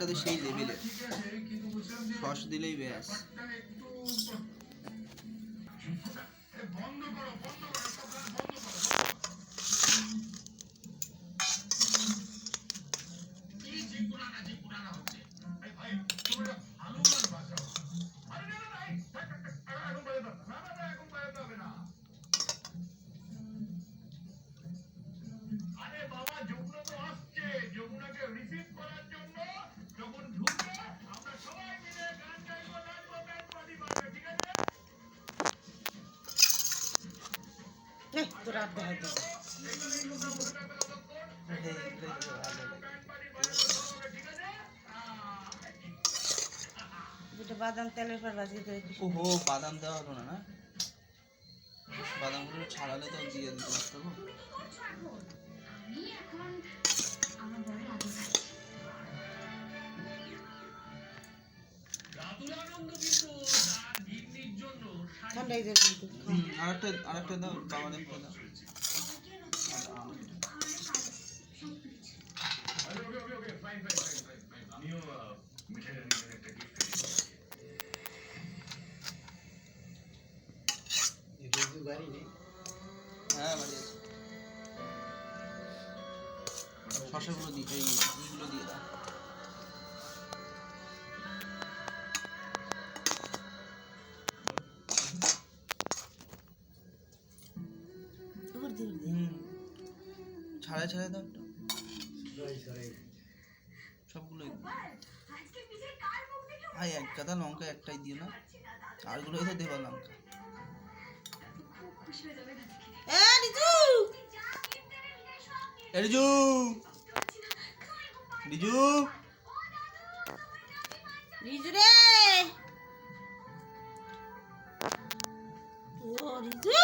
তো সেই লেভেলে সস দিলেই ব্যাস। আরে এই, তোর আর দুটো বাদাম তেলের পর ভাজিয়ে করে দিস ওহো বাদাম দেওয়া হলো না না? বাদামগুলো ছাড়ালে তো দিয়ে দিতে পারতো। গো। আমি এখন আমার বড় আগে খাই রাতুল আনন্দ কিন্তু। তার গিন্নির জন্য ঠান্ডা হয়ে যাবে কিন্তু আরেকটা আরেকটা দাও বাবা দেখতে দাও। হ্যাঁ বাড়ি আছে। শসাগুলো দিই এই দিয়ে দাও। ছাড়াই ছাড়াই দাও একটু। সবগুলোই। ভাই এক গাদা লঙ্কা একটাই দিও না। আরগুলোই তো দেবা লঙ্কা। হয়ে রিজু! রিজু! রিজু রে! ও রিজু!